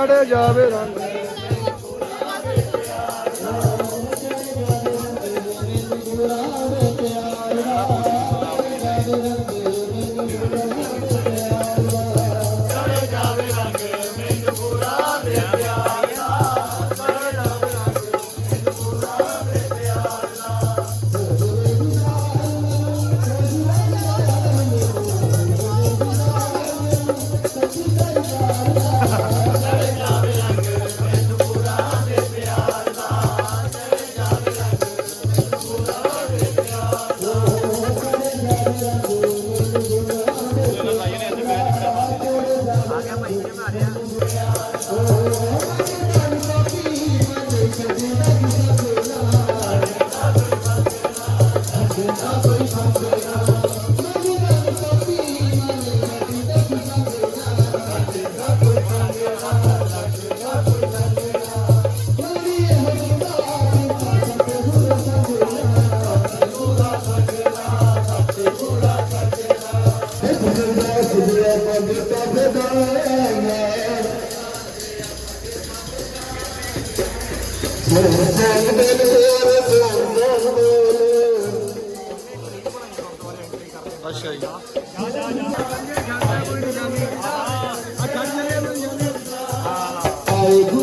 ਚੜ ਜਾਵੇ ਰੰਗ। ਅੱਛਾ ਜੀ ਆਏ ਗੁਰੂ ਰਵਿਦਾਸ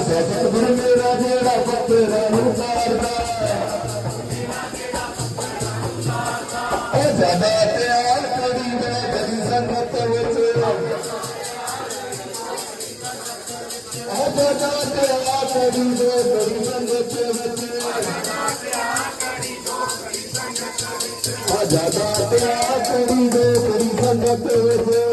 ਸਤਿਗੁਰ ਮੇਰਾ ਜਿਹੜਾ ਪੱਤਰ ਨੂੰ ਤਾਰਦਾ ਇਹ ਜ਼ਿਆਦਾ ਪਿਆਰ ਕਰੀ ਮੈਂ ਕਦੀ ਸੰਗਤ ਵਿੱਚ ਇਹ ਜ਼ਿਆਦਾ ਪਿਆਰ ਕਰੀ ਮੈਂ ਕਦੀ ਸੰਗਤ ਵਿੱਚ ਆ ਜ਼ਿਆਦਾ ਪਿਆਰ ਕਰੀ ਮੈਂ ਕਦੀ ਸੰਗਤ ਵਿੱਚ